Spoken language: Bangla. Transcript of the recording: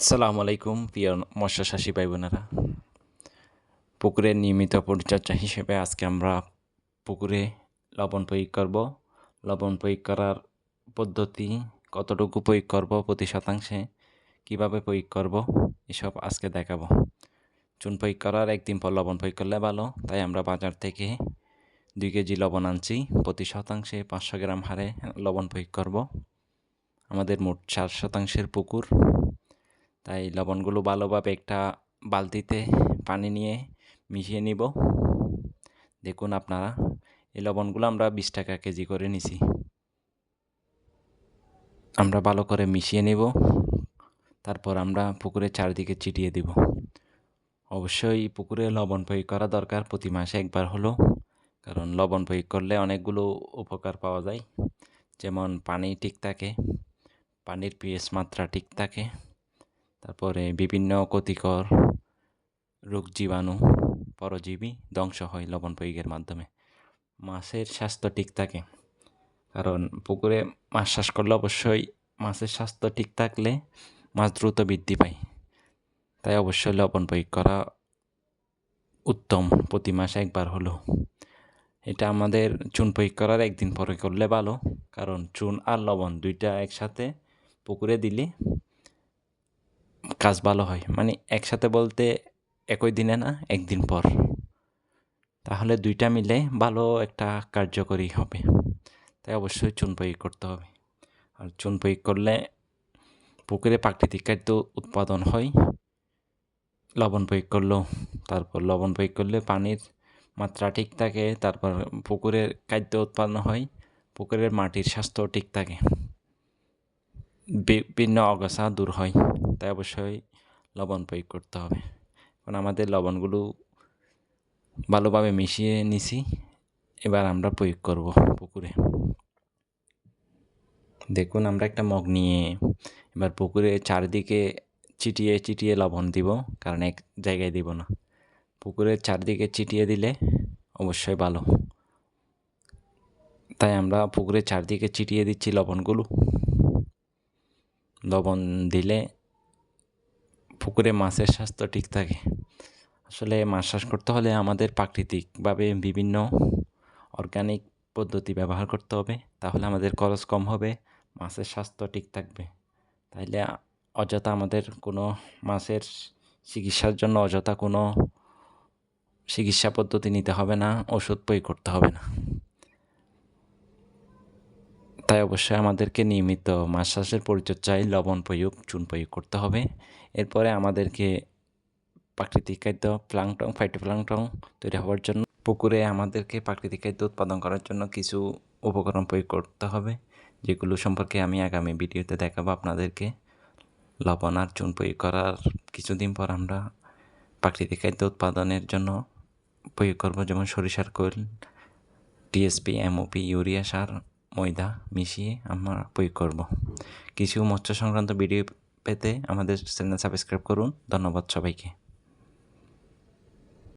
আসসালামু আলাইকুম, প্রিয় মৎস্য চাষী ভাই বোনেরা পুকুরের নিয়মিত পরিচর্যা হিসেবে আজকে আমরা পুকুরে লবণ প্রয়োগ করব। লবণ প্রয়োগ করার পদ্ধতি, কতটুকু প্রয়োগ করব, প্রতি শতাংশে কীভাবে প্রয়োগ করব, এসব আজকে দেখাবো। চুন প্রয়োগ করার একদিন পর লবণ প্রয়োগ করলে ভালো, তাই আমরা বাজার থেকে দুই কেজি লবণ আনছি। প্রতি শতাংশে পাঁচশো গ্রাম হারে লবণ প্রয়োগ করব। আমাদের মোট চার শতাংশের পুকুর তাই লবণগুলো ভালোভাবে একটা বালতিতে পানি নিয়ে মিশিয়ে নিব। দেখুন আপনারা, এই লবণগুলো আমরা বিশ টাকা কেজি করে নিছি। আমরা ভালো করে মিশিয়ে নেব, তারপর আমরা পুকুরের চারদিকে চিটিয়ে দিব। অবশ্যই পুকুরে লবণ প্রয়োগ করা দরকার, প্রতি মাসে একবার হলো কারণ লবণ প্রয়োগ করলে অনেকগুলো উপকার পাওয়া যায়। যেমন পানি ঠিক থাকে, পানির পিএস মাত্রা ঠিক থাকে। তারপরে বিভিন্ন ক্ষতিকর রোগ জীবাণু, পরজীবী ধ্বংস হয় লবণ প্রয়োগের মাধ্যমে। মাছের স্বাস্থ্য ঠিক থাকে, কারণ পুকুরে মাছ চাষ করলে অবশ্যই মাছের স্বাস্থ্য ঠিক থাকলে মাছ দ্রুত বৃদ্ধি পায়। তাই অবশ্যই লবণ প্রয়োগ করা উত্তম, প্রতি মাসে একবার হলো এটা আমাদের চুন প্রয়োগ করার একদিন পরে করলে ভালো, কারণ চুন আর লবণ দুইটা একসাথে পুকুরে দিলে কাজ ভালো হয়। মানে একসাথে বলতে একই দিনে না, একদিন পর। তাহলে দুইটা মিলে ভালো একটা কার্যকরী হবে। তাই অবশ্যই চুন প্রয়োগ করতে হবে। আর চুন প্রয়োগ করলে পুকুরে প্রাকৃতিক খাদ্য উৎপাদন হয়। লবণ প্রয়োগ করলেও, তারপর লবণ প্রয়োগ করলে পানির মাত্রা ঠিক থাকে, তারপর পুকুরের খাদ্য উৎপাদন হয়, পুকুরের মাটির স্বাস্থ্য ঠিক থাকে। বিভিন্ন অগাছা দূর হয়। তাই অবশ্যই লবণ প্রয়োগ করতে হবে। এখন আমাদের লবণগুলো ভালোভাবে মিশিয়ে নিছি, এবার আমরা প্রয়োগ করব পুকুরে। দেখুন, আমরা একটা মগ নিয়ে এবার পুকুরে চারদিকে চিটিয়ে চিটিয়ে লবণ দিব, কারণ এক জায়গায় দিব না। পুকুরের চারদিকে চিটিয়ে দিলে অবশ্যই ভালো। তাই আমরা পুকুরের চারদিকে চিটিয়ে দিচ্ছি লবণগুলো। লবণ দিলে পুকুরে মাছের স্বাস্থ্য ঠিক থাকে। আসলে মাছ চাষ করতে হলে আমাদের প্রাকৃতিকভাবে বিভিন্ন অর্গানিক পদ্ধতি ব্যবহার করতে হবে, তাহলে আমাদের খরচ কম হবে, মাছের স্বাস্থ্য ঠিক থাকবে। তাইলে অযথা আমাদের কোনো মাছের চিকিৎসার জন্য অযথা কোনো চিকিৎসা পদ্ধতি নিতে হবে না, ওষুধ প্রয়োগ করতে হবে না। তাই অবশ্যই আমাদেরকে নিয়মিত চাষের পরিচর্যায় লবণ প্রয়োগ, চুন প্রয়োগ করতে হবে। এরপরে আমাদেরকে প্রাকৃতিক খাদ্য প্লাংটং, ফাইটোপ্লাংটং তৈরি হওয়ার জন্য পুকুরে আমাদেরকে প্রাকৃতিক খাদ্য উৎপাদন করার জন্য কিছু উপকরণ প্রয়োগ করতে হবে, যেগুলো সম্পর্কে আমি আগামী ভিডিওতে দেখাবো আপনাদেরকে। লবণ আর চুন প্রয়োগ করার কিছুদিন পর আমরা প্রাকৃতিক খাদ্য উৎপাদনের জন্য প্রয়োগ করব, যেমন সরিষার কোল টিএসপি এমওপি, ইউরিয়া সার ময়দা মিশিয়ে আমরা প্রয়োগ করব। কিছু মৎস্য সংক্রান্ত ভিডিও পেতে আমাদের চ্যানেল সাবস্ক্রাইব করুন। ধন্যবাদ সবাইকে।